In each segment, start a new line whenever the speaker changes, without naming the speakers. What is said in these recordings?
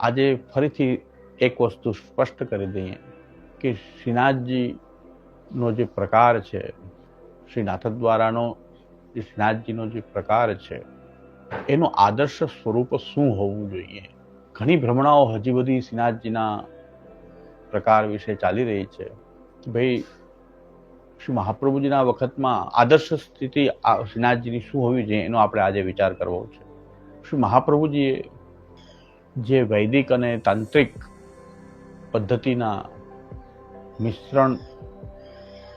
આજે ફરીથી એક વસ્તુ સ્પષ્ટ કરી દઈએ કે શ્રીનાથજીનો જે પ્રકાર છે, શ્રીનાથ દ્વારાનો જે શ્રીનાથજીનો જે પ્રકાર છે, એનું આદર્શ સ્વરૂપ શું હોવું જોઈએ? ઘણી ભ્રમણાઓ હજી બધી શ્રીનાથજીના પ્રકાર વિશે ચાલી રહી છે. ભાઈ શ્રી મહાપ્રભુજીના વખતમાં આદર્શ સ્થિતિ શ્રીનાથજીની શું હોવી જોઈએ એનો આપણે આજે વિચાર કરવો છે. શ્રી મહાપ્રભુજીએ જે વૈદિક અને તાંત્રિક પદ્ધતિના મિશ્રણ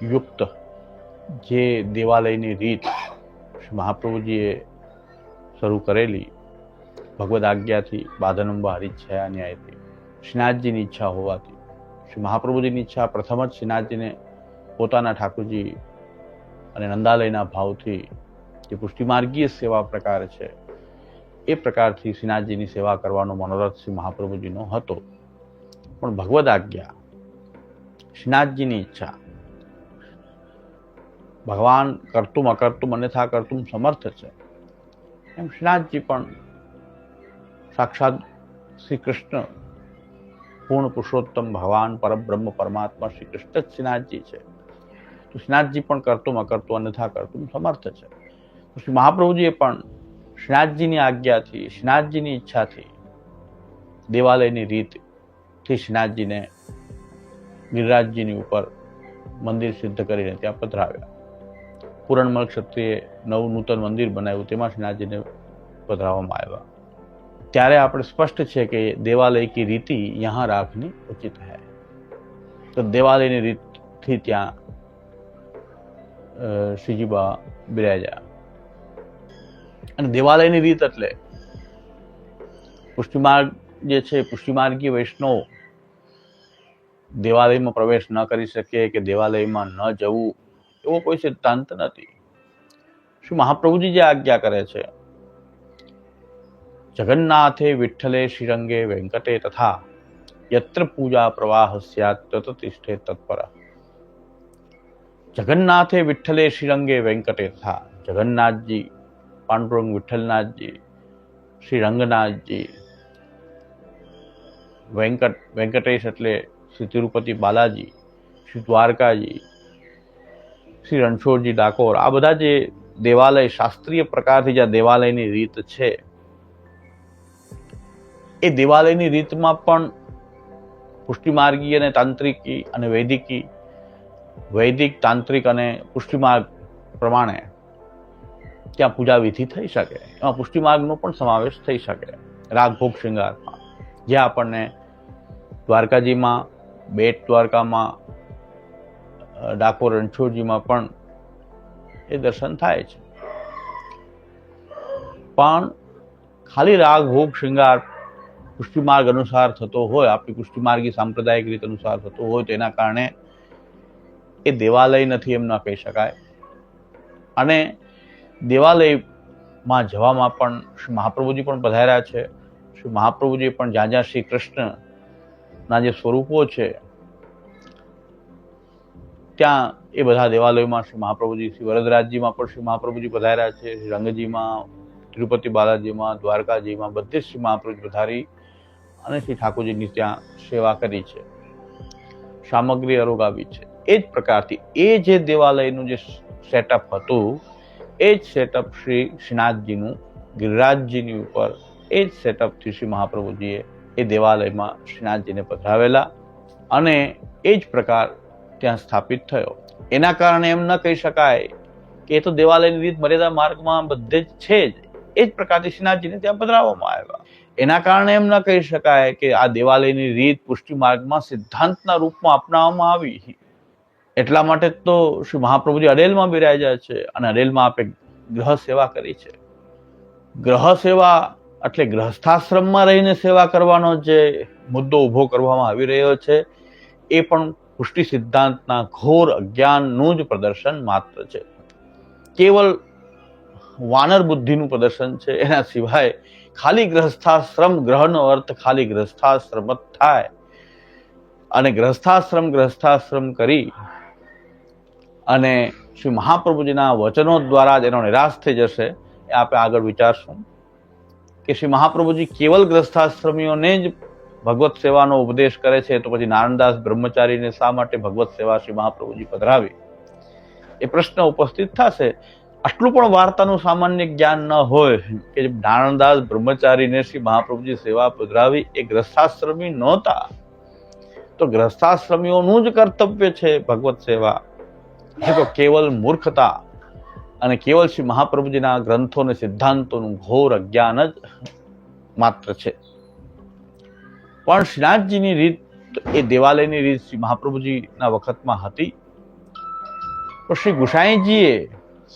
યુક્ત જે દેવાલયની રીત શ્રી મહાપ્રભુજીએ શરૂ કરેલી, ભગવદ આજ્ઞાથી બાધનંબા હરિચ્છયા ન્યાયથી શ્રીનાથજીની ઈચ્છા હોવાથી, શ્રી મહાપ્રભુજીની ઈચ્છા પ્રથમ જ શ્રીનાથજીને પોતાના ઠાકોરજી અને નંદાલયના ભાવથી જે પુષ્ટિમાર્ગીય સેવા પ્રકાર છે, એ પ્રકારથી શ્રીનાથજીની સેવા કરવાનો મનોરથ શ્રી મહાપ્રભુજીનો હતો. પણ ભગવદ આજ્ઞા, શ્રીનાથજીની ઈચ્છા, ભગવાન કરતું અકર્તું, અન્યથા કરતું સમર્થ છે. એમ શ્રીનાથજી પણ સાક્ષાત શ્રી કૃષ્ણ પૂર્ણ પુરુષોત્તમ ભગવાન, પરબ્રહ્મ, પરમાત્મા શ્રી કૃષ્ણ જ શ્રીનાથજી છે. શ્રીનાથજી પણ કરતું અકર્તું અન્યથા કરતું, સમર્થ છે. શ્રી મહાપ્રભુજીએ પણ શ્રીનાથજીની આજ્ઞાથી, શ્રીનાથજીની ઈચ્છાથી દેવાલયની રીતથી શ્રીનાથજીને ગિરિરાજજીની ઉપર મંદિર સિદ્ધ કરીને ત્યાં પધરાવ્યા. પૂરણમલ ક્ષત્રિયે નવું નૂતન મંદિર બનાવ્યું, તેમાં શ્રીનાથજીને પધરાવવામાં આવ્યા. ત્યારે આપણે સ્પષ્ટ છે કે દેવાલય કી રીતિ યહાં રાખની ઉચિત હૈ. તો દેવાલયની રીતથી ત્યાં શ્રીજીબા બિરાજ્યા. અને દેવાલયની રીત એટલે પુષ્ટિમાર્ગ જે છે પુષ્ટિમાર્ગીય વૈષ્ણવ દેવાલયમાં પ્રવેશ ન કરી શકે કે દેવાલયમાં ન જવું, એવો કોઈ સિદ્ધાંત નથી. શું મહાપ્રભુજી જે આજ્ઞા કરે છે, જગન્નાથે વિઠ્ઠલે શ્રીરંગે વેંકટે તથા યત્ર પૂજા પ્રવાહ સ્યાત તત તિષ્ઠે તત્પર. જગન્નાથે વિઠ્ઠલે શ્રીરંગે વેંકટેશા, જગન્નાથજી, પાંડુરંગ વિઠ્ઠલનાથજી શ્રી રંગનાથજી વેંકટ, વેંકટેશ એટલે શ્રી તિરુપતિ બાલાજી, શ્રી દ્વારકાજી, શ્રી રણછોડજી ડાકોર. આ બધા જે દેવાલય, શાસ્ત્રીય પ્રકારથી જે દેવાલયની રીત છે. એ દેવાલયની રીતમાં પણ પુષ્ટિમાર્ગી અને તાંત્રિકી અને વૈદિકી વૈદિક, તાંત્રિક અને પુષ્ટિમાર્ગ પ્રમાણે ત્યાં પૂજા વિધિ થઈ શકે. એમાં પુષ્ટિમાર્ગનો પણ સમાવેશ થઈ શકે. રાગભોગ શૃંગારમાં. જે આપણને દ્વારકાજીમાં, બેટ દ્વારકામાં ડાકોર રણછોડજીમાં પણ એ દર્શન થાય છે. પણ ખાલી રાગ ભોગ શૃંગાર પુષ્ટિમાર્ગ અનુસાર થતો હોય, આપણી પુષ્ટિમાર્ગી સાંપ્રદાયિક રીત અનુસાર થતો હોય તેના કારણે એ દેવાલય નથી એમ ન કહી શકાય. અને દેવાલયમાં જવામાં પણ શ્રી મહાપ્રભુજી પણ પધાર્યા છે. શ્રી મહાપ્રભુજી પણ જ્યાં જ્યાં શ્રી કૃષ્ણના જે સ્વરૂપો છે, ત્યાં એ બધા દેવાલયોમાં શ્રી મહાપ્રભુજી, શ્રી વરદરાજજીમાં પણ શ્રી મહાપ્રભુજી પધાર્યા છે. શ્રી રંગજીમાં, તિરુપતિ બાલાજીમાં, દ્વારકાજીમાં બધે શ્રી મહાપ્રભુજી પધારી અને શ્રી ઠાકોરજીની ત્યાં સેવા કરી છે. સામગ્રી અરોગાવી છે. એ જ પ્રકારથી એ જે દેવાલયનું જે સેટઅપ હતું, એ જ સેટઅપ શ્રી શ્રીનાથજીનું, ગિરિરાજજીની ઉપર, એ જ સેટઅપથી શ્રી મહાપ્રભુજીએ એ દેવાલયમાં શ્રીનાથજીને પધરાવેલા અને એ જ પ્રકાર ત્યાં સ્થાપિત થયો. એના કારણે એમ ન કહી શકાય કે એ તો દેવાલયની રીત મર્યાદા માર્ગમાં બધે જ છે જ. એ જ પ્રકારથી શ્રીનાથજીને ત્યાં પધરાવવામાં આવ્યા. એના કારણે એમ ન કહી શકાય કે આ દેવાલયની રીત પુષ્ટિ માર્ગમાં સિદ્ધાંતના રૂપમાં અપનાવવામાં આવી. એટલા માટે તો શ્રી મહાપ્રભુજી અરેલમાં બિરાજ્યા છે અને અરેલમાં આપે ગ્રહ સેવા કરી છે. ગ્રહ સેવા એટલે ગ્રહસ્થાશ્રમમાં રહીને સેવા કરવાનો જે મુદ્દો ઊભો કરવામાં આવી રહ્યો છે, એ પણ પુષ્ટિ સિદ્ધાંતના ઘોર અજ્ઞાનનું જ પ્રદર્શન માત્ર છે. કેવલ વાનર બુદ્ધિનું પ્રદર્શન છે, એના સિવાય ખાલી ગ્રહસ્થાશ્રમ ગ્રહનો અર્થ ખાલી ગ્રહસ્થાશ્રમ જ થાય. અને ગ્રહસ્થાશ્રમ ગ્રહસ્થાશ્રમ કરી અને શ્રી મહાપ્રભુજીના વચનો દ્વારા જ એનો નિરાશ થઈ જશે એ આપણે આગળ વિચારશું કે શ્રી મહાપ્રભુજી કેવલ ગ્રસ્થાશ્રમીઓને જ ભગવત સેવાનો ઉપદેશ કરે છે, તો પછી નારાયણદાસ બ્રહ્મચારીને શા માટે ભગવત સેવા શ્રી મહાપ્રભુજી પધરાવી? એ પ્રશ્ન ઉપસ્થિત થશે. આટલું પણ વાર્તાનું સામાન્ય જ્ઞાન ન હોય કે નારાયણદાસ બ્રહ્મચારીને શ્રી મહાપ્રભુજી સેવા પધરાવી એ ગ્રસ્થાશ્રમી નહોતા. તો ગ્રસ્થાશ્રમીઓનું જ કર્તવ્ય છે ભગવત સેવા. એ તો કેવલ મૂર્ખતા અને કેવલ શ્રી મહાપ્રભુજીના ગ્રંથો અને સિદ્ધાંતોનું ઘોર અજ્ઞાન જ માત્ર છે. પણ શ્રીનાથજીની રીત એ દેવાલયની રીત શ્રી મહાપ્રભુજીના વખતમાં હતી. પણ શ્રી ગુસાઈજીએ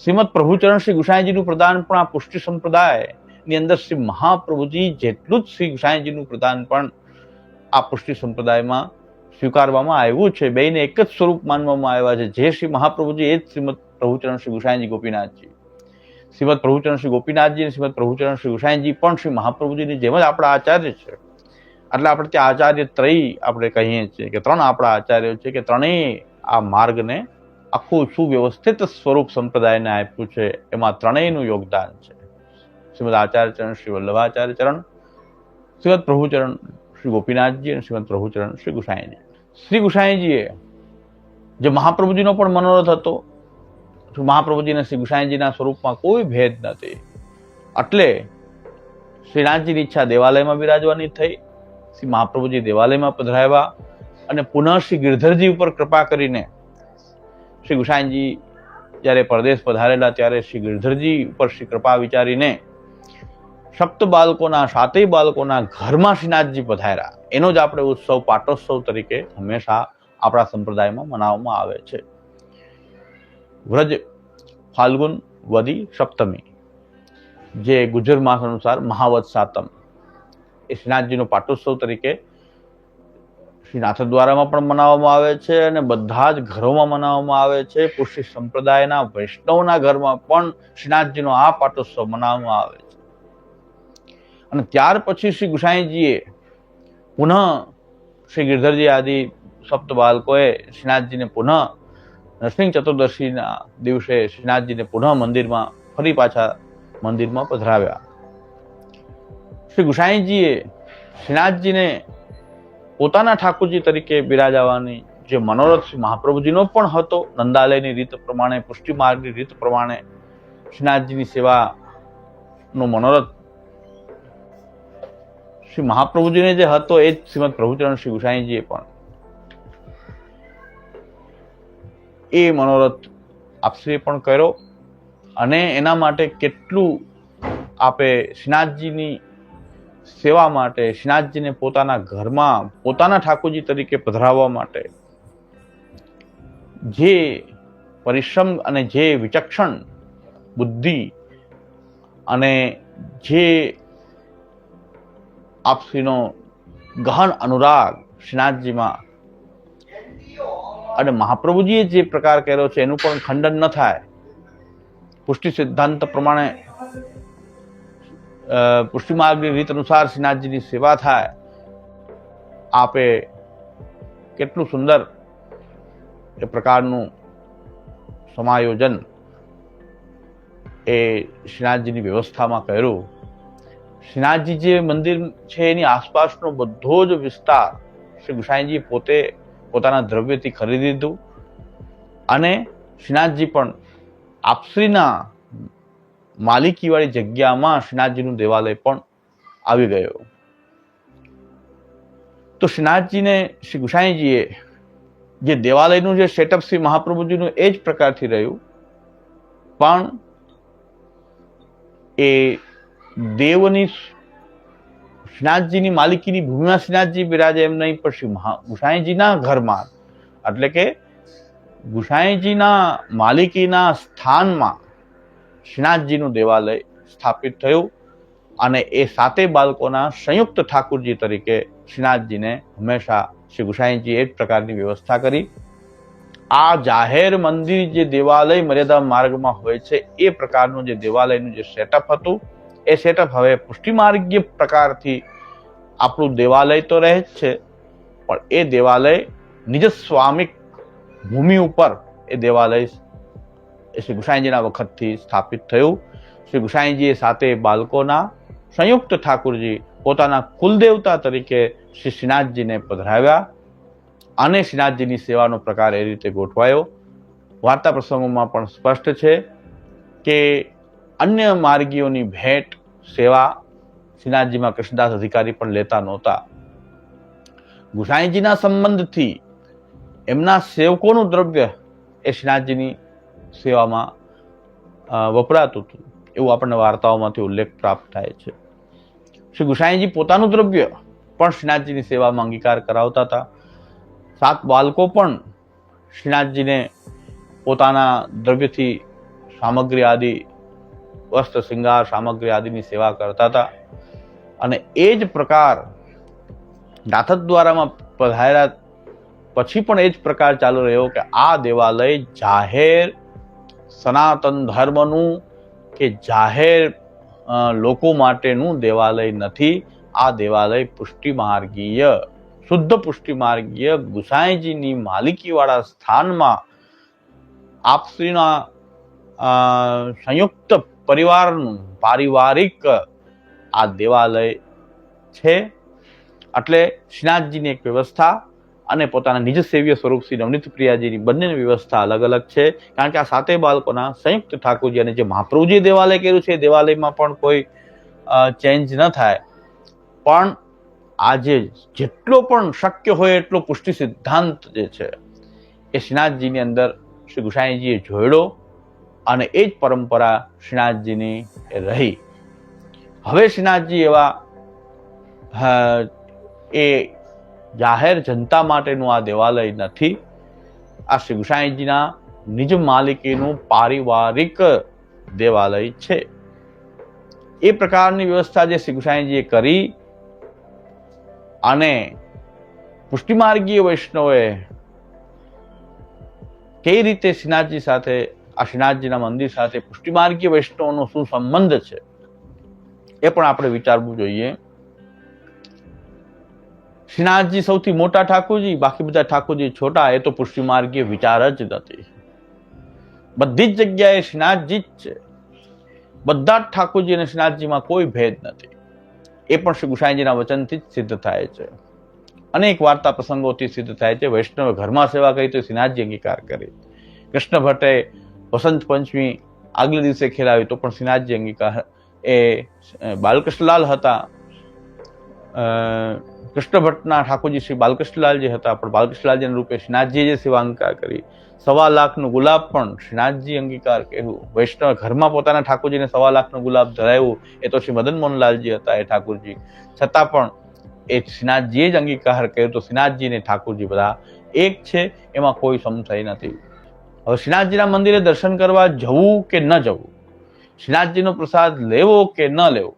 શ્રીમદ પ્રભુચરણ શ્રી ગુસાઈજીનું પ્રદાન પણ આ પુષ્ટિ સંપ્રદાયની અંદર શ્રી મહાપ્રભુજી જેટલું જ શ્રી ગુસાઈજીનું પ્રદાન પણ આ પુષ્ટિ સંપ્રદાયમાં સ્વીકારવામાં આવ્યું છે. બેને એક જ સ્વરૂપ માનવામાં આવ્યા છે. જે શ્રી મહાપ્રભુજી, એ જ શ્રીમદ પ્રભુચરણ શ્રી ગુસાઈજી ગોપીનાથજી. શ્રીમદ પ્રભુચરણ શ્રી ગોપીનાથજી અને શ્રીમદ પ્રભુચરણ શ્રી ગુસાઈજી પણ શ્રી મહાપ્રભુજીની જેમ જ આપણા આચાર્ય છે. એટલે આપણે ત્યાં આચાર્ય ત્રય આપણે કહીએ છીએ કે ત્રણ આપણા આચાર્યો છે કે ત્રણેય આ માર્ગને આખું સુવ્યવસ્થિત સ્વરૂપ સંપ્રદાયને આપ્યું છે. એમાં ત્રણેયનું યોગદાન છે. શ્રીમદ આચાર્ય શ્રી વલ્લભાચાર્ય ચરણ શ્રીમદ પ્રભુચરણ શ્રી ગોપીનાથજી અને શ્રીમદ પ્રભુચરણ શ્રી ગુસાઈજી શ્રી ગુસાઈજીએ જે મહાપ્રભુજીનો પણ મનોરથ હતો મહાપ્રભુજીને શ્રી ગુસાઈજીના સ્વરૂપમાં કોઈ ભેદ નથી એટલે શ્રીનાથજીની ઈચ્છા દેવાલયમાં બિરાજવાની થઈ, શ્રી મહાપ્રભુજી દેવાલયમાં પધરાવ્યા અને પુનઃ શ્રી ગિરધરજી ઉપર કૃપા કરીને શ્રી ગુસાઈજી જ્યારે પરદેશ પધારેલા ત્યારે શ્રી ગિરધરજી ઉપર શ્રી કૃપા વિચારીને સપ્ત બાળકોના, સાતેય બાળકોના ઘરમાં શ્રીનાથજી પધાર્યા. એનો જ આપણે ઉત્સવ પાટોત્સવ તરીકે હંમેશા આપણા સંપ્રદાયમાં મનાવવામાં આવે છે. વ્રજ ફાલ્ગુન વદી સપ્તમી, જે ગુજર માસ અનુસાર મહાવત સાતમ. એ શ્રીનાથજીનો પાટોત્સવ તરીકે શ્રીનાથ દ્વારામાં પણ મનાવવામાં આવે છે અને બધા જ ઘરોમાં મનાવવામાં આવે છે. પુષ્ટિ સંપ્રદાયના વૈષ્ણવના ઘરમાં પણ શ્રીનાથજીનો આ પાટોત્સવ મનાવવામાં આવે છે. અને ત્યાર પછી શ્રી ગુસાઈજીએ પુનઃ શ્રી ગિરધરજી આદિ સપ્ત બાળકોએ શ્રીનાથજીને પુનઃ નરસિંહ ચતુર્દશીના દિવસે શ્રીનાથજીને પુનઃ મંદિરમાં ફરી પાછા મંદિરમાં પધરાવ્યા શ્રી ગુસાઈજીએ શ્રીનાથજીને પોતાના ઠાકોરજી તરીકે બિરાજાવાની જે મનોરથ શ્રી મહાપ્રભુજીનો પણ હતો, નંદાલયની રીત પ્રમાણે પુષ્ટિ માર્ગની રીત પ્રમાણે શ્રીનાથજીની સેવાનો મનોરથ શ્રી મહાપ્રભુજીને જે હતો એ જ શ્રીમદ પ્રભુચરણ શ્રી ગુસાઈજીએ પણ એ મનોરથ આપશ્રીએ પણ કર્યો અને એના માટે કેટલું આપે શ્રીનાથજીની સેવા માટે, શ્રીનાથજીને પોતાના ઘરમાં, પોતાના ઠાકોરજી તરીકે પધરાવવા માટે જે પરિશ્રમ અને જે વિચક્ષણ બુદ્ધિ અને જે આપશ્રીનો ગહન અનુરાગ શ્રીનાથજીમાં અને મહાપ્રભુજીએ જે પ્રકાર કર્યો છે એનું પણ ખંડન ન થાય પુષ્ટિ સિદ્ધાંત પ્રમાણે અ, પુષ્ટિ માર્ગની રીત અનુસાર શ્રીનાથજીની સેવા થાય આપે કેટલું સુંદર એ પ્રકારનું સમાયોજન એ શ્રીનાથજીની વ્યવસ્થામાં કર્યું શ્રીનાથજી જે મંદિર છે એની આસપાસનો બધો જ વિસ્તાર શ્રી ગુસાઈજી પોતે પોતાના દ્રવ્યથી ખરીદી લીધું અને શ્રીનાથજી પણ આપશ્રીના માલિકીવાળી જગ્યામાં શ્રીનાથજીનું દેવાલય પણ આવી ગયો. તો શ્રીનાથજીને શ્રી ગુસાઈજીએ જે દેવાલયનું જે સેટઅપ શ્રી મહાપ્રભુજીનું એ જ પ્રકારથી રહ્યું. પણ એ દેવની શ્રીનાથજીની માલિકીની ભૂમિમાં શ્રીનાથજી બિરાજે એમ નહીં, પણ મહા, ગુસાઈજીના ઘરમાં. એટલે કે ગુસાઈજીના માલિકીના સ્થાનમાં શ્રીનાથજીનું દેવાલય સ્થાપિત થયું અને એ સાતે બાળકોના સંયુક્ત ઠાકુરજી તરીકે શ્રીનાથજીને હંમેશા શ્રી ગુસાઈજી એક પ્રકારની વ્યવસ્થા કરી. આ જાહેર મંદિર જે દેવાલય મર્યાદા માર્ગમાં હોય છે, એ પ્રકારનું જે દેવાલયનું જે સેટઅપ હતું એ સેટઅપ હવે પુષ્ટિમાર્ગીય પ્રકારથી આપણું દેવાલય તો રહે જ છે, પણ એ દેવાલય નિજ સ્વામિક ભૂમિ ઉપર એ દેવાલય શ્રી ગુસાઈજીના વખતથી સ્થાપિત થયું. શ્રી ગુસાઈજીએ સાથે બાળકોના સંયુક્ત ઠાકુરજી પોતાના કુલદેવતા તરીકે શ્રી શ્રીનાથજીને પધરાવ્યા અને શ્રીનાથજીની સેવાનો પ્રકાર એ રીતે ગોઠવાયો. વાર્તા પ્રસંગોમાં પણ સ્પષ્ટ છે કે અન્ય માર્ગીઓની ભેટ સેવા શ્રીનાથજીમાં કૃષ્ણદાસ અધિકારી પણ લેતા નહોતા. ગુસાઈજીના સંબંધથી એમના સેવકોનું દ્રવ્ય એ શ્રીનાથજીની સેવામાં વપરાતું હતું. એવું આપણને વાર્તાઓમાંથી ઉલ્લેખ પ્રાપ્ત થાય છે. શ્રી ગુસાઈજી પોતાનું દ્રવ્ય પણ શ્રીનાથજીની સેવામાં અંગીકાર કરાવતા હતા. સાત બાળકો પણ શ્રીનાથજીને પોતાના દ્રવ્યથી સામગ્રી આદિ વસ્ત્ર, શૃંગાર, સામગ્રી આદિની સેવા કરતા હતા. અને એ જ પ્રકાર નાથદ દ્વારામાં પધાર્યા પછી પણ એ જ પ્રકાર ચાલુ રહ્યો કે આ દેવાલય જાહેર સનાતન ધર્મનું કે જાહેર લોકો માટેનું દેવાલય નથી. આ દેવાલય પુષ્ટિ માર્ગીય શુદ્ધ પુષ્ટિ માર્ગીય ગુસાઈજીની માલિકીવાળા સ્થાનમાં આપશ્રીના સંયુક્ત પરિવારનું પારિવારિક આ દેવાલય છે. એટલે શ્રીનાથજીની એક વ્યવસ્થા અને પોતાના નિજ સેવ્ય સ્વરૂપ શ્રી નવનીત પ્રિયાજીની બંનેની વ્યવસ્થા અલગ અલગ છે. કારણ કે આ સાતે બાળકોના સંયુક્ત ઠાકોરજી અને જે મહાપ્રભુજી દેવાલય કર્યું છે દેવાલયમાં પણ કોઈ ચેન્જ ન થાય. પણ આજે જેટલો પણ શક્ય હોય એટલો પુષ્ટિ સિદ્ધાંત જે છે, એ શ્રીનાથજીની અંદર શ્રી ગુસાઈજીએ જોડ્યો અને એ જ પરંપરા શ્રીનાથજીની રહી. હવે શ્રીનાથજી એવા એ જાહેર જનતા માટેનું આ દેવાલય નથી. આ શ્રી ગુસાઈજીના નિજ માલિકીનું પારિવારિક દેવાલય છે. એ પ્રકારની વ્યવસ્થા જે શ્રી ગુસાઈજીએ કરી અને પુષ્ટિમાર્ગીય વૈષ્ણવે કઈ રીતે શ્રીનાથજી સાથે આ મંદિર સાથે પુષ્ટિમાર્ગીય વૈષ્ણવનો શું સંબંધ છે એ પણ આપણે વિચારવું જોઈએ. શ્રીનાથજી સૌથી મોટા ઠાકોરજી, બાકી બધા ઠાકોરજી છોટા, એ તો પુષ્ટિમાર્ગીય વિચાર જ નથી. બધી જ જગ્યાએ શ્રીનાથજી જ છે. બધા જ ઠાકોરજી અને શ્રીનાથજીમાં કોઈ ભેદ નથી. એ પણ શ્રી ગુસાઈજીના વચનથી જ સિદ્ધ થાય છે. અનેક વાર્તા પ્રસંગોથી સિદ્ધ થાય છે. વૈષ્ણવે ઘરમાં સેવા કરી તો શ્રીનાથજી અંગીકાર કરી. કૃષ્ણ ભટ્ટે વસંત પંચમી આગલે દિવસે ખેલાવી તો પણ શ્રીનાથજી અંગીકાર એ બાલકૃષ્ણલાલ હતા. કૃષ્ણભટ્ટના કૃષ્ણ ભટ્ટના ઠાકોરજી શ્રી બાલકૃષ્ણલાલ જે હતા, પણ બાલકૃષ્ણલાલજીના રૂપે શ્રીનાથજીએ જે સેવા અંગીકાર કરી. સવા લાખનું ગુલાબ પણ શ્રીનાથજી અંગીકાર કહેવું વૈષ્ણવ ઘરમાં પોતાના ઠાકોરજીને સવા લાખનું ગુલાબ ધરાવ્યું. એ તો શ્રી મદન મોહનલાલજી હતા એ ઠાકોરજી. છતાં પણ એ શ્રીનાથજીએ જ અંગીકાર કર્યો તો શ્રીનાથજી ને ઠાકોરજી બધા એક છે, એમાં કોઈ સમસાઈ નથી. હવે શ્રીનાથજીના મંદિરે દર્શન કરવા જવું કે ન જવું? શ્રીનાથજીનો પ્રસાદ લેવો કે ન લેવો?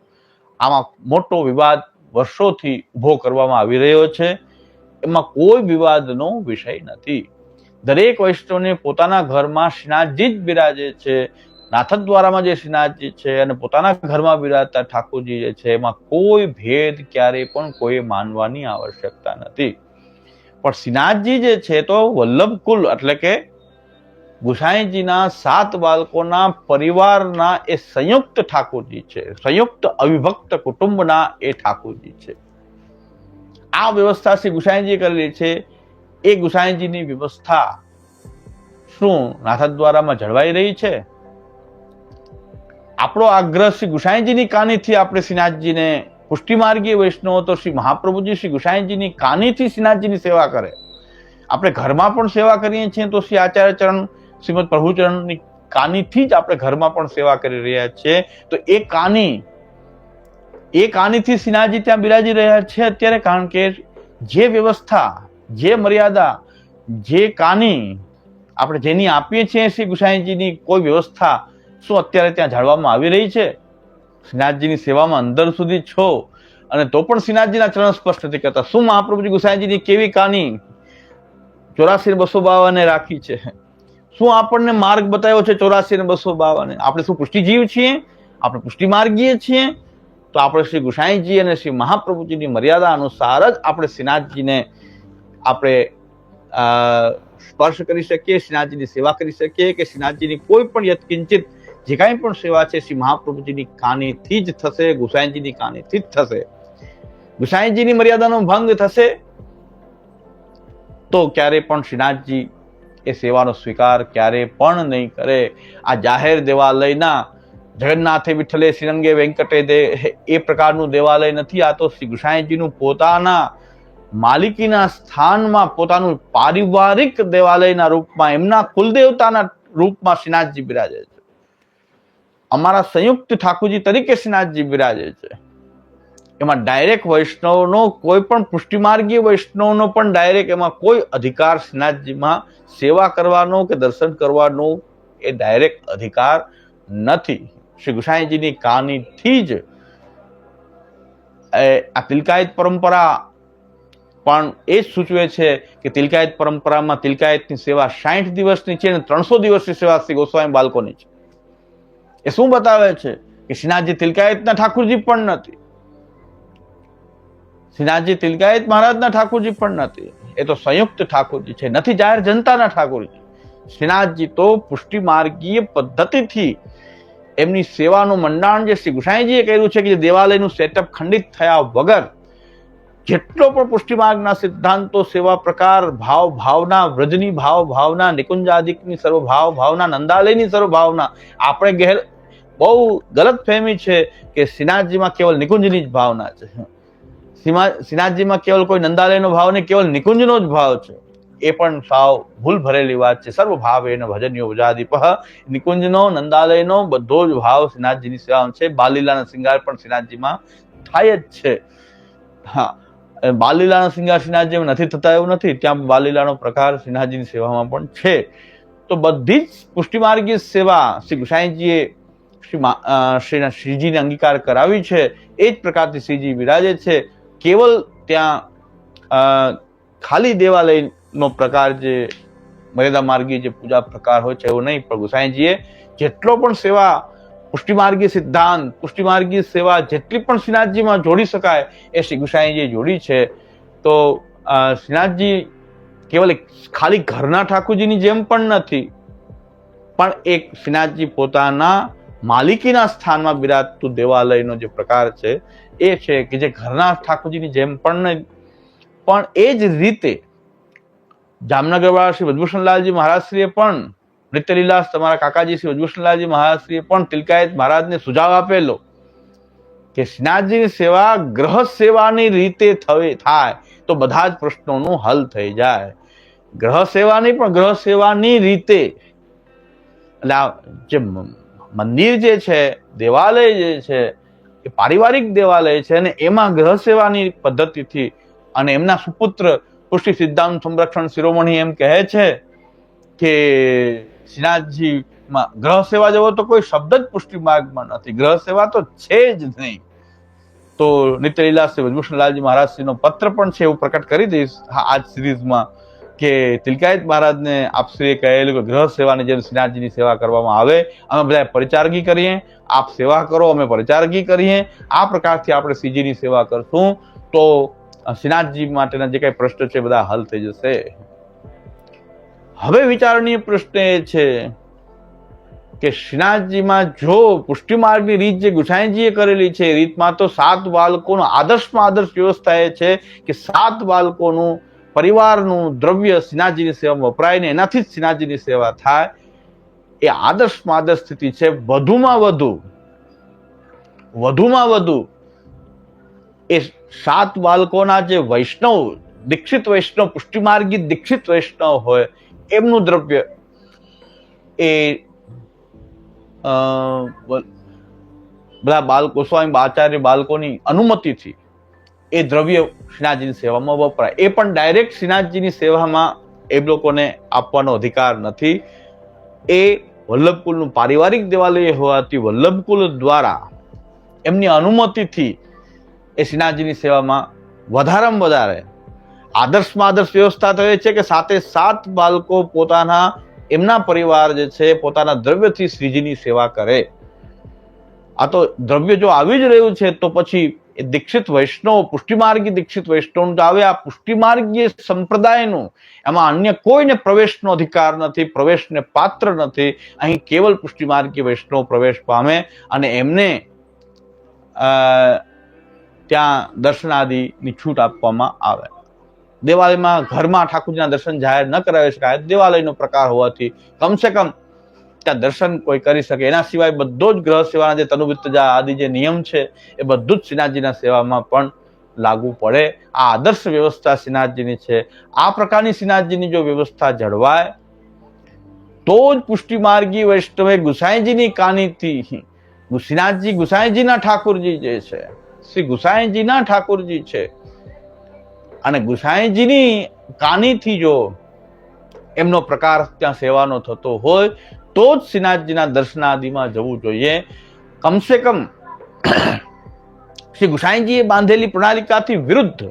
આમાં મોટો વિવાદ વર્ષોથી ઊભો કરવામાં આવી રહ્યો છે. એમાં કોઈ વિવાદનો વિષય નથી. દરેક વૈષ્ણવને પોતાના ઘરમાં શ્રીનાથજી જ બિરાજે છે. નાથદ દ્વારામાં જે શ્રીનાથજી છે અને પોતાના ઘરમાં બિરાજતા ઠાકોરજી જે છે, એમાં કોઈ ભેદ ક્યારેય પણ કોઈ માનવાની આવશ્યકતા નથી. પણ શ્રીનાથજી જે છે તો વલ્લભ કુલ એટલે કે ગુસાઈજીના સાત બાળકોના પરિવારના એ સંયુક્ત ઠાકોરજી છે. સંયુક્ત અવિભક્ત કુટુંબના એ ઠાકોરજી છે. આ વ્યવસ્થા શ્રી ગુસાઈજી કરેલી છે. એ ગુસાઈજીની વ્યવસ્થા શું નાથદ્વારામાં જળવાઈ રહી છે? આપણો આગ્રહ શ્રી ગુસાઈજીની કાનીથી આપણે શ્રીનાથજીને પુષ્ટિમાર્ગીય વૈષ્ણવ તો શ્રી મહાપ્રભુજી શ્રી ગુસાઈજીની કાનીથી શ્રીનાથજીની સેવા કરે. આપણે ઘરમાં પણ સેવા કરીએ છીએ તો શ્રી આચાર્ય ચરણ શ્રીમદ પ્રભુચરણની કાનીથી જ આપણે ઘરમાં પણ સેવા કરી રહ્યા છીએ તો એ કાની, એ કાનીથી શ્રીનાથજી ત્યાં બિરાજી રહ્યા છે અત્યારે કારણ કે જે વ્યવસ્થા, જે મર્યાદા, જે કાની આપણે જેની આપીએ છીએ શ્રી ગુસાઈજીની કોઈ વ્યવસ્થા શું અત્યારે ત્યાં જાળવામાં આવી રહી છે? શ્રીનાથજીની સેવામાં અંદર સુધી છો. અને તો પણ શ્રીનાથજીના ચરણ સ્પષ્ટ નથી કરતા. શું મહાપ્રભુજી ગુસાઈજીની કેવી કાની? ચોરાસી બસો બાવને રાખી છે. શું આપણને માર્ગ બતાવ્યો છે ચોરાસી ને બસો બાવન? આપણે શું પુષ્ટિજીવ છીએ? આપણે પુષ્ટિ માર્ગીય છીએ? તો આપણે શ્રી ગુસાઈજી અને શ્રી મહાપ્રભુજીની મર્યાદા અનુસાર જ આપણે શ્રીનાથજીને આપણે સ્પર્શ કરી શકીએ, શ્રીનાથજીની સેવા કરી શકીએ કે શ્રીનાથજીની કોઈ પણ યત્કિંચિત જે કાંઈ પણ સેવા છે શ્રી મહાપ્રભુજીની કાનેથી જ થશે, ગુસાઈજીની કાનેથી જ થશે. ગુસાઈજીની મર્યાદાનો ભંગ થશે, તો ક્યારે પણ શ્રીનાથજી એ સેવાનો સ્વીકાર ક્યારે પણ નહીં કરે. આ જાહેર દેવાલયના જગન્નાથે વિઠ્ઠલે શ્રીરંગે વેંકટે દે એ પ્રકારનું દેવાલય નથી, આ તો શ્રી ગુસાઈજીનું પોતાના માલિકીના સ્થાનમાં પોતાનું પારિવારિક દેવાલયના રૂપમાં, એમના કુલદેવતાના રૂપમાં શ્રીનાથજી બિરાજે છે. અમારા સંયુક્ત ઠાકુરજી તરીકે શ્રીનાથજી બિરાજે છે. એમાં ડાયરેક્ટ વૈષ્ણવનો કોઈ પણ પુષ્ટિમાર્ગીય વૈષ્ણવનો પણ ડાયરેક્ટ એમાં કોઈ અધિકાર શ્રીનાથજીમાં સેવા કરવાનો કે દર્શન કરવાનો એ ડાયરેક્ટ અધિકાર નથી. શ્રી ગુસાઈજીની કાનીથી જ આ તિલકાયત પરંપરા પણ એ જ સૂચવે છે કે તિલકાયત પરંપરામાં તિલકાયતની સેવા સાઠ દિવસની છે અને ત્રણસો દિવસની સેવા શ્રી ગોસ્વામી બાળકોની છે. એ શું બતાવે છે? કે શ્રીનાથજી તિલકાયતના ઠાકુરજી પણ નથી. શ્રીનાથજી તિલકાયત મહારાજના ઠાકુરજી પણ નથી. એ તો સંયુક્ત ઠાકુરજી છે, નથી જાહેર જનતાના ઠાકુરજી. શ્રીનાથજી તો પુષ્ટિ માર્ગીય પદ્ધતિથી એમની સેવાનું મંડાણ જે શ્રી ગુસાઈજીએ કર્યું છે કે જે દેવાલયનું સેટઅપ ખંડિત થયા વગર જેટલો પણ પુષ્ટિ માર્ગના સિદ્ધાંતો, સેવા પ્રકાર, ભાવ ભાવના, વ્રજની ભાવ ભાવના, નિકુંજાદિકની સર્વ ભાવ ભાવના, નંદાલયની સર્વ ભાવના, આપણે ગેર બહુ ગલત ફહેમી છે કે શ્રીનાથજીમાં કેવલ નિકુંજની જ ભાવના છે. શ્રીમા- શ્રીનાથજીમાં કેવલ કોઈ નંદાલયનો ભાવ નહીં, કેવલ નિકુંજનો જ ભાવ છે. એ પણ સાવ ભૂલ ભરેલી વાત છે. સર્વ ભાવ એનો ભજનીય ઉજાદીપ. નિકુંજનો, નંદાલયનો બધો જ ભાવ શ્રીનાથજીની સેવામાં છે. બાલીલાના શિંગાર પણ શ્રીનાથજીમાં થાય જ છે. હા. બાલીલાના શિંગાર શ્રીનાથજીમાં નથી થતા એવું નથી. ત્યાં બાલીલાનો પ્રકાર શ્રીનાથજીની સેવામાં પણ છે. તો બધી જ પુષ્ટિમાર્ગીય સેવા શ્રી ગુસાઈજીએ શ્રી શ્રીજીને અંગીકાર કરાવી છે. એ જ પ્રકારથી શ્રીજી બિરાજે છે. કેવલ ત્યાં ખાલી દેવાલયનો પ્રકાર જે, મર્યાદા માર્ગી જે પૂજા પ્રકાર હોય છે, એવું નહીં. પણ ગુસાઈજીએ જેટલો પણ સેવા પુષ્ટિમાર્ગી સિદ્ધાંત, પુષ્ટિમાર્ગી સેવા જેટલી પણ શ્રીનાથજીમાં જોડી શકાય, એ શ્રી ગુસાઈજીએ જોડી છે. તો શ્રીનાથજી કેવલ એક ખાલી ઘરના ઠાકોરજીની જેમ પણ નથી, પણ એક શ્રીનાથજી પોતાના માલિકીના સ્થાનમાં બિરાજતું દેવાલયનો જે પ્રકાર છે એ છે કે જે ઘરના ઠાકોરજીની જેમ પણ પણ એ જ રીતે જામનગરવાળા શ્રી વજભૂષણલાલજી મહારાજશ્રીએ પણ નિત્યલીલાસ તમારા કાકાજી શ્રી વજભૂષણલાલજી મહારાજશ્રીએ પણ તિલકાયત મહારાજને સુઝાવ આપેલો કે શ્રીનાથજીની સેવા ગ્રહ સેવાની રીતે થવે થાય તો બધા જ પ્રશ્નોનું હલ થઈ જાય. ગ્રહ સેવાની પણ ગ્રહ સેવાની રીતે. એટલે જે મંદિર જે છે, દેવાલય જે છે એ પારિવારિક દેવાલય છે અને એમાં ગ્રહ સેવાની પદ્ધતિથી અને એમના સુપુત્ર પુષ્ટિ સિદ્ધાંત સંરક્ષણ શિરોમણી એમ કહે છે કે શ્રીનાથજીમાં ગ્રહ સેવા જેવો તો કોઈ શબ્દ જ પુષ્ટિ માર્ગમાં નથી. ગ્રહ સેવા તો છે જ નહીં. તો નિત્યલીલા શ્રી વજભૂષણલાલજી મહારાજશ્રીનો પત્ર પણ છે એવું પ્રકટ કરી દઈશ. આ સિરીઝમાં કે તિલકાયત મહારાજને આપશ્રીએ કહેલું કે ગ્રહ સેવાની જેમ શ્રીનાથજીની સેવા કરવામાં આવે, અમે બધા પરિચારગી કરીએ, આપ સેવા કરો, અમે પરિચારગી કરીએ, આ પ્રકારથી આપણે શ્રીજીની સેવા કરશું. તો શ્રીનાથજી માટેના જે કાંઈ પ્રશ્ન છે બધા હલ થઈ જશે. હવે વિચારણીય પ્રશ્ન એ છે કે શ્રીનાથજીમાં જો પુષ્ટિ માર્ગની રીત જે ગુસાઈજીએ કરેલી છે, એ રીતમાં તો સાત બાળકોનો આદર્શમાં આદર્શ વ્યવસ્થા એ છે કે સાત બાળકોનું પરિવારનું દ્રવ્ય શ્રીનાથજીની સેવામાં વપરાય ને એનાથી જ શ્રીનાથજીની સેવા થાય, એ આદર્શમાં આદર્શ સ્થિતિ છે. વધુમાં વધુ વધુમાં વધુ, એ સાત બાળકોના જે વૈષ્ણવ, દીક્ષિત વૈષ્ણવ, પુષ્ટિમાર્ગી દીક્ષિત વૈષ્ણવ હોય, એમનું દ્રવ્ય એ બધા બાળકો, સ્વામી આચાર્ય બાળકોની અનુમતિથી એ દ્રવ્ય શ્રીનાથજીની સેવામાં વપરાય. એ પણ ડાયરેક્ટ શ્રીનાથજીની સેવામાં એ લોકોને આપવાનો અધિકાર નથી. એ વલ્લભકુલનું પારિવારિક દેવાલય હોવાથી વલ્લભકુલ દ્વારા એમની અનુમતિથી એ શ્રીનાથજીની સેવામાં વધારેમાં વધારે આદર્શમાં આદર્શ વ્યવસ્થા થઈ છે કે સાતે સાત બાળકો પોતાના એમના પરિવાર જે છે પોતાના દ્રવ્યથી શ્રીજીની સેવા કરે. આ તો દ્રવ્ય જો આવી જ રહ્યું છે તો પછી એ દીક્ષિત વૈષ્ણવ, પુષ્ટિમાર્ગી દીક્ષિત વૈષ્ણવ આવે. આ પુષ્ટિમાર્ગીય સંપ્રદાયનું. એમાં અન્ય કોઈને પ્રવેશનો અધિકાર નથી, પ્રવેશને પાત્ર નથી. અહીં કેવલ પુષ્ટિમાર્ગી વૈષ્ણવ પ્રવેશ પામે અને એમને ત્યાં દર્શનાદિની છૂટ આપવામાં આવે. દેવાલયમાં ઘરમાં ઠાકોરજીના દર્શન જાહેર ન કરાવી શકાય. દેવાલયનો પ્રકાર હોવાથી કમસે કમ ત્યાં દર્શન કોઈ કરી શકે, એના સિવાય બધો જ ગ્રહ સેવાના જે તનુવિત્તજા આદિ જે નિયમ છે, એ બધું જ શ્રીનાથજીના સેવામાં પણ લાગુ પડે. આ આદર્શ વ્યવસ્થા શ્રીનાથજીની છે. આ પ્રકારની શ્રીનાથજીની જો વ્યવસ્થા જળવાય, તો જ પુષ્ટિમાર્ગી વૈષ્ણવે ગુસાઈજીની કાનીથી શ્રીનાથજી ગુસાઈજીના ઠાકુરજી જે છે, શ્રી ગુસાઈજીના ઠાકુરજી છે, અને ગુસાઈજીની કાનીથી જો એમનો પ્રકાર ત્યાં સેવાનો થતો હોય તો જ શ્રીનાથજીના દર્શનાદિમાં જવું જોઈએ. કમસે કમ શ્રી ગુસાઈજીએ બાંધેલી પ્રણાલિકાથી વિરુદ્ધ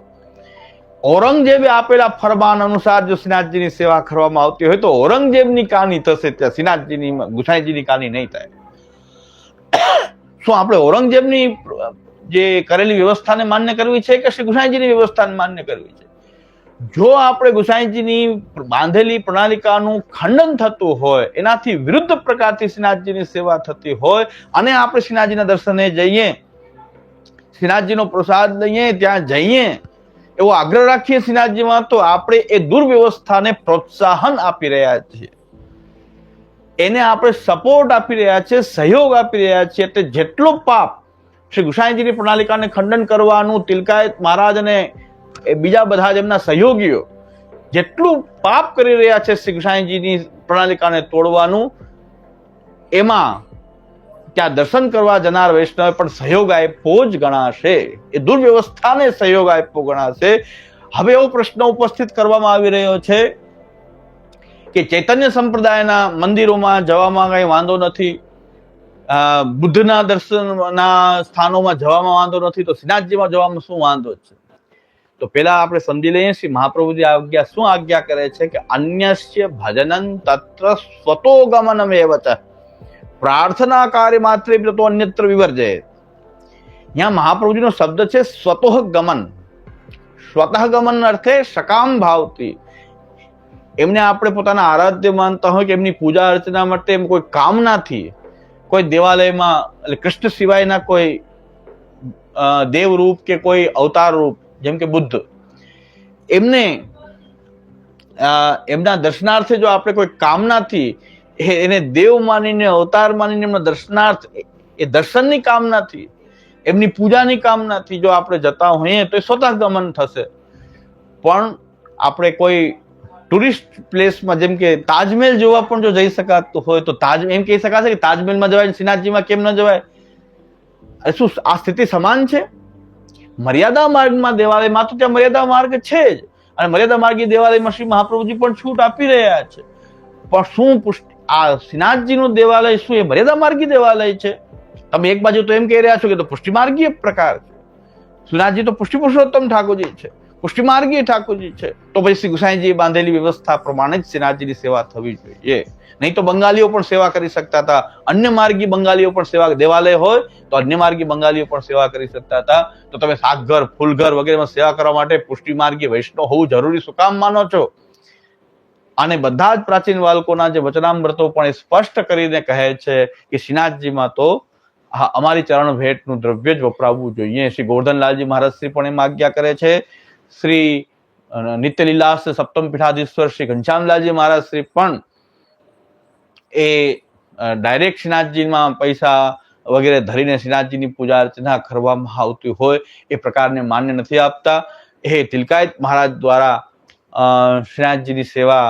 ઔરંગઝેબે આપેલા ફરમાન અનુસાર જો શ્રીનાથજીની સેવા કરવામાં આવતી હોય તો ઔરંગઝેબની કાની થશે ત્યાં શ્રીનાથજીની ગુસાઈજીની કાની નહીં થાય. શું આપણે ઔરંગઝેબની જે કરેલી વ્યવસ્થાને માન્ય કરવી છે કે શ્રી ગુસાઈજીની વ્યવસ્થાને માન્ય કરવી છે? જો આપણે ગુસાઈજીની બાંધેલી પ્રણાલિકાનું ખંડન થતું હોય, એનાથી વિરુદ્ધ પ્રકારથી શ્રીનાથજીની સેવા થતી હોય, અને આપણે શ્રીનાથજીના દર્શને જઈએ શ્રીનાથજીનો પ્રસાદ લઈએ, ત્યાં જઈએ, એવો આગ્રહ રાખીએ શ્રીનાથજીમાં તો આપણે એ દુર્વ્યવસ્થાને પ્રોત્સાહન આપી રહ્યા છીએ. એને આપણે સપોર્ટ આપી રહ્યા છીએ, સહયોગ આપી રહ્યા છીએ, એટલે જેટલો પાપ શ્રી ગુસાઈજીની પ્રણાલિકાને ખંડન કરવાનું તિલકાયત મહારાજ અને એ બીજા બધા જ એમના સહયોગીઓ જેટલું પાપ કરી રહ્યા છે શ્રી પ્રણાલિકાને તોડવાનું, એમાં ત્યાં દર્શન કરવા જનાર વૈષ્ણવે પણ સહયોગ આપ્યો જ ગણાશે. એ દુર્વ્યવસ્થાને સહયોગ આપ્યો ગણાશે. હવે એવો પ્રશ્ન ઉપસ્થિત કરવામાં આવી રહ્યો છે કે ચૈતન્ય સંપ્રદાયના મંદિરોમાં જવામાં કઈ વાંધો નથી. બુદ્ધના દર્શનના સ્થાનોમાં જવામાં વાંધો નથી. તો શ્રીનાથજીમાં જવામાં શું વાંધો છે? તો પેલા આપણે સમજી લઈએ છીએ. મહાપ્રભુજી આજ્ઞા શું આજ્ઞા કરે છે કે અન્યસ્ય ભજનન તત્ર સ્વતો ગમનમ એવ પ્રાર્થના કાર્ય માત્ર તો અન્યત્ર વિવર્જય ત્યાં મહાપ્રભુજીનો શબ્દ છે સ્વતઃ ગમન. સ્વતઃ ગમન અર્થે સકામ ભાવથી. એમને આપણે પોતાના આરાધ્ય માનતા હોય કે એમની પૂજા અર્ચના માટે એમ કોઈ કામનાથી કોઈ દેવાલયમાં, એટલે કૃષ્ણ સિવાયના કોઈ દેવરૂપ દેવ રૂપ કે કોઈ અવતાર રૂપ જેમ કે બુદ્ધ. એમને એમના દર્શનાર્થે જો આપણે કોઈ કામનાથી એને દેવ માનીને, અવતાર માનીને એમના દર્શનાર્થ, એ- દર્શનની કામનાથી, એમની પૂજાની કામનાથી જો આપણે જતા હોઈએ તો એ સ્વતઃ ગમન થશે. પણ આપણે કોઈ ટુરિસ્ટ પ્લેસમાં, જેમ કે તાજમહેલ જોવા પણ જો જઈ શકાતું હોય તો તાજ, એમ કહી શકાશે કે તાજમહેલમાં જવાય શ્રીનાથજીમાં કેમ ન જવાય? શું આ સ્થિતિ સમાન છે? મર્યાદા માર્ગમાં દેવાલયમાં તો ત્યાં મર્યાદા માર્ગ છે જ. અને મર્યાદા માર્ગી દેવાલયમાં શ્રી મહાપ્રભુજી પણ છૂટ આપી રહ્યા છે. પણ શું પુષ્ટ? આ શ્રીનાથજીનું દેવાલય શું? એ મર્યાદા માર્ગી દેવાલય છે? તમે એક બાજુ તો એમ કહી રહ્યા છો કે તો પુષ્ટિમાર્ગીય પ્રકાર છે. શ્રીનાથજી તો પુષ્ટિ પુરુષોત્તમ ઠાકોરજી છે. પુષ્ટિમાર્ગીય ઠાકોરજી છે, તો પછી શ્રી ગુસાઈજીએ બાંધેલી વ્યવસ્થા પ્રમાણે જ શ્રીનાથજીની સેવા થવી જોઈએ. નહીં તો બંગાળીઓ પણ સેવા કરી શકતા હતા. અન્ય માર્ગી બંગાળીઓ પણ સેવા, દેવાલય હોય, તો અન્ય માર્ગી બંગાળીઓ પણ સેવા કરી શકતા હતા. તો તમે શાકઘર ફૂલઘર વગેરેમાં સેવા કરવા માટે પુષ્ટિમાર્ગી વૈષ્ણવ હોવું જરૂરી, શું કામ માનો છો? અને બધા જ પ્રાચીન બાળકોના જે વચનામૃતો પણ એ સ્પષ્ટ કરીને કહે છે કે શ્રીનાથજીમાં તો હા, અમારી ચરણ ભેટનું દ્રવ્ય જ વપરાવવું જોઈએ. શ્રી ગોવર્ધનલાલજી મહારાજ શ્રી પણ એમ આજ્ઞા કરે છે શ્રી નિત્યલીલાસ સપ્તમ પીઠાધીશ્વર શ્રી ઘનશ્યામલાલજી મહારાજ શ્રી પણ એ ડાયરેક્ટ શ્રીનાથજીમાં પૈસા વગેરે ધરીને શ્રીનાથજીની પૂજા અર્ચના કરવામાં આવતી હોય એ પ્રકારને માન્ય નથી આપતા. એ તિલકાયત મહારાજ દ્વારા શ્રીનાથજીની સેવા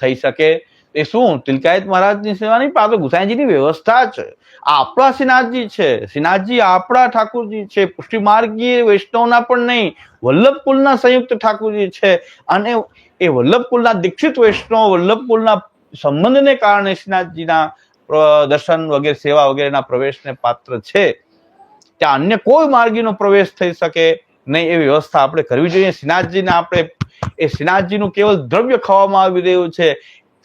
થઈ શકે. એ શું? તિલકાયત મહારાજની સેવા નહીં પણ આ તો ગુસાઈજીની વ્યવસ્થા છે. આપણા શ્રીનાથજી છે. શ્રીનાથજી આપણા ઠાકુરજી છે. પુષ્ટિમાર્ગીય વૈષ્ણવના પણ નહીં વલ્લભ કુલના સંયુક્ત ઠાકુરજી છે. અને એ વલ્લભ કુલના દીક્ષિત વૈષ્ણવ વલ્લભ કુલના સંબંધને કારણે શ્રીનાથજીના દર્શન વગેરે, સેવા વગેરેના પ્રવેશને પાત્ર છે. ત્યાં અન્ય કોઈ માર્ગીનો પ્રવેશ થઈ શકે નહીં એ વ્યવસ્થા આપણે કરવી જોઈએ. શ્રીનાથજીને આપણે, એ શ્રીનાથજીનું કેવલ દ્રવ્ય ખાવામાં આવી રહ્યું છે.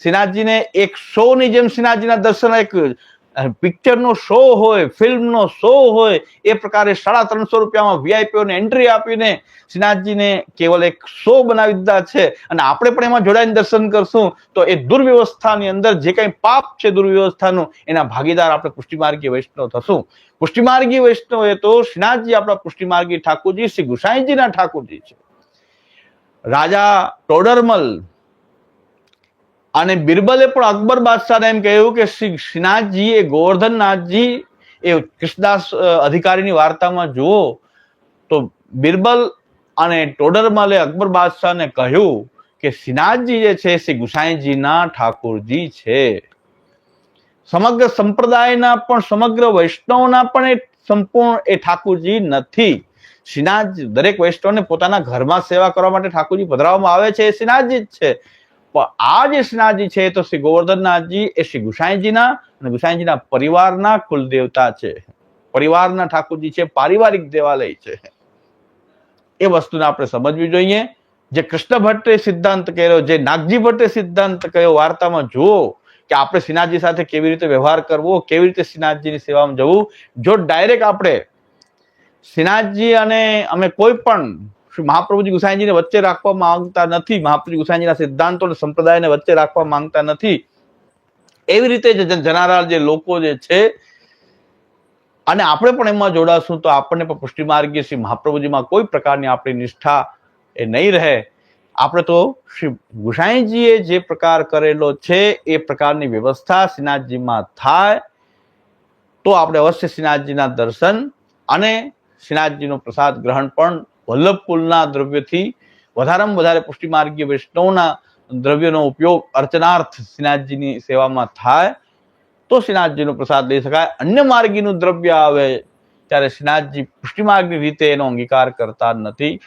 શ્રીનાથજીને એક સોની જેમ શ્રીનાથજીના દર્શન એક પિક્ચરનો શો હોય ફિલ્મનો શો હોય, એ પ્રકારે સાડા ત્રણસો રૂપિયામાં વીઆઈપીઓને એન્ટ્રી આપીને શ્રીનાથજીને કેવલ એક શો બનાવી દીધા છે. અને આપણે પણ એમાં જોડાઈને દર્શન કરશું. તો એ દુર્વ્યવસ્થાની અંદર જે કંઈ પાપ છે દુર્વ્યવસ્થાનું, એના ભાગીદાર આપણે પુષ્ટિમાર્ગી વૈષ્ણવ થશું. પુષ્ટિમાર્ગી વૈષ્ણવ એ તો શ્રીનાથજી આપણા પુષ્ટિમાર્ગી ઠાકોરજી, શ્રી ગુસાઈજીના ઠાકોરજી છે. રાજા ટોડરમલ અને બિરબલે પણ અકબર બાદશાહને એમ કહ્યું કે શ્રી શ્રીનાથજી એ ગોવર્ધનનાથજી એ કૃષ્ણદાસ અધિકારીની વાર્તામાં જુઓ તો બિરબલ અને ટોડરમલે અકબર બાદશાહને કહ્યું કે શ્રીનાથજી જે છે, શ્રી ગુસાઈજીના ઠાકોરજી છે. સમગ્ર સંપ્રદાયના પણ, સમગ્ર વૈષ્ણવના પણ એ સંપૂર્ણ એ ઠાકોરજી નથી. શ્રીનાથ દરેક વૈષ્ણવને પોતાના ઘરમાં સેવા કરવા માટે ઠાકોરજી પધરાવવામાં આવે છે, એ શ્રીનાથજી જ છે. પણ આ જે શ્રીનાથજી છે, તો શ્રી ગોવર્ધનનાથજી, એ શ્રી ગુસાઈજીના અને ગુસાઈજીના પરિવારના કુલ દેવતા છે. પરિવારના ઠાકોરજી છે, પારિવારિક દેવાલય છે. એ વસ્તુને આપણે સમજવી જોઈએ. જે કૃષ્ણ ભટ્ટે સિદ્ધાંત કર્યો, જે નાગજી ભટ્ટે સિદ્ધાંત કર્યો વાર્તામાં જુઓ કે આપણે શ્રીનાથજી સાથે કેવી રીતે વ્યવહાર કરવો, કેવી રીતે શ્રીનાથજીની સેવામાં જવું. જો ડાયરેક્ટ આપણે શ્રીનાથજી અને અમે કોઈ પણ શ્રી મહાપ્રભુજી ગુસાઈજીને વચ્ચે રાખવા માંગતા નથી. મહાપ્રભુજી ગુસાઈજીના સિદ્ધાંતો અને સંપ્રદાયને વચ્ચે રાખવા માંગતા નથી. એવી રીતે જે જનારા જે લોકો જે છે, અને આપણે પણ એમાં જોડાશું તો આપણને પણ પુષ્ટિ માર્ગીય શ્રી મહાપ્રભુજીમાં કોઈ પ્રકારની આપણી નિષ્ઠા એ નહીં રહે. આપણે તો શ્રી ગુસાઈજીએ જે પ્રકાર કરેલો છે એ પ્રકારની વ્યવસ્થા શ્રીનાથજીમાં થાય તો આપણે અવશ્ય શ્રીનાથજીના દર્શન અને શ્રીનાથજીનો પ્રસાદ ગ્રહણ પણ વલ્લભ કુલના દ્રવ્યથી વધારેમાં વધારે પુષ્ટિમાર્ગીય વૈષ્ણવના દ્રવ્યનો ઉપયોગ અર્ચનાર્થ શ્રીનાથજીની સેવામાં થાય, તો શ્રીનાથજીનો પ્રસાદ લઈ શકાય. અન્ય માર્ગીનું દ્રવ્ય આવે ત્યારે શ્રીનાથજી પુષ્ટિમાર્ગની રીતે એનો અંગીકાર કરતા નથી.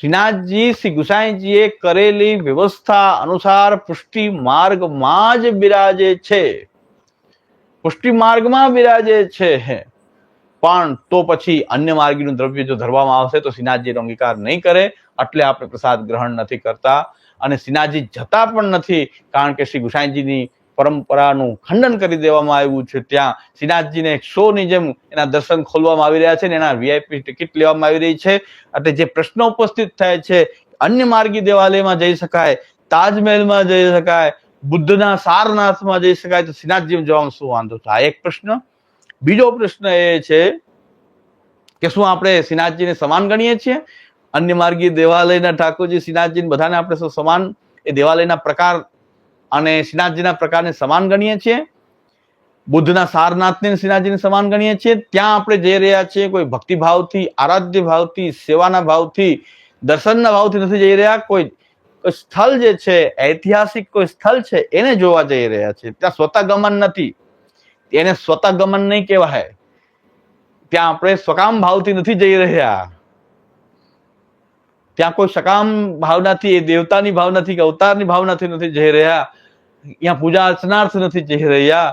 શ્રીનાથજી શ્રી ગુસાઈજીએ કરેલી વ્યવસ્થા અનુસાર પુષ્ટિ માર્ગમાં જ બિરાજે છે. પુષ્ટિ માર્ગમાં બિરાજે છે. પણ તો પછી અન્ય માર્ગીનું દ્રવ્ય જો ધરવામાં આવશે તો સિનાજીનો અંગીકાર નહીં કરે, એટલે આપણે પ્રસાદ ગ્રહણ નથી કરતા અને સિનાજી જતા પણ નથી, કારણ કે શ્રી ગુસાઈજીની પરંપરાનું ખંડન કરી દેવામાં આવ્યું છે. ત્યાં એક શોની જેમ એના દર્શન ખોલવામાં આવી રહ્યા છે ને એના વીઆઈપી ટિકિટ લેવામાં આવી રહી છે. એટલે જે પ્રશ્નો ઉપસ્થિત થાય છે, અન્ય માર્ગી દેવાલયમાં જઈ શકાય, તાજમહેલમાં જઈ શકાય, બુદ્ધના સારનાથમાં જઈ શકાય, તો શ્રીનાથજીમાં જવામાં શું વાંધો આ એક પ્રશ્ન. બીજો પ્રશ્ન એ છે કે શું આપણે શ્રીનાથજીને સમાન ગણીએ છીએ? અન્ય માર્ગી દેવાલયના ઠાકોરજી શ્રીનાથજી બધાને આપણે શું સમાન? એ દેવાલયના પ્રકાર અને શ્રીનાથજીના પ્રકારને સમાન ગણીએ છીએ? બુદ્ધના સારનાથને શ્રીનાથજીને સમાન ગણીએ છીએ? ત્યાં આપણે જઈ રહ્યા છીએ, કોઈ ભક્તિભાવથી આરાધ્ય ભાવથી સેવાના ભાવથી, દર્શનના ભાવથી નથી જઈ રહ્યા. કોઈ સ્થળ જે છે, ઐતિહાસિક કોઈ સ્થળ છે, એને જોવા જઈ રહ્યા છે ત્યાં સ્વતા ગમન નથી. એને સ્વતઃ ગમન નહીં કહેવાય. ત્યાં આપણે સ્વકામ ભાવથી નથી જઈ રહ્યા. ત્યાં કોઈ સકામ ભાવનાથી, એ દેવતાની ભાવનાથી કે અવતારની ભાવનાથી નથી જઈ રહ્યા. અહીંયા પૂજા અર્ચનાર્થ નથી જઈ રહ્યા.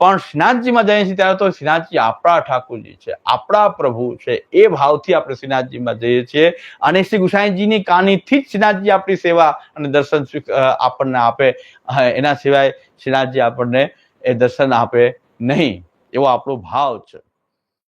પણ શ્રીનાથજીમાં જઈએ છીએ ત્યારે તો શ્રીનાથજી આપણા ઠાકોરજી છે, આપણા પ્રભુ છે. એ ભાવથી આપણે શ્રીનાથજીમાં જઈએ છીએ. અને શ્રી ગુસાઈજીની કાનીથી જ શ્રીનાથજી આપણી સેવા અને દર્શન આપણને આપે. એના સિવાય શ્રીનાથજી આપણને એ દર્શન આપે. નહીં એવો આપણો ભાવ છે.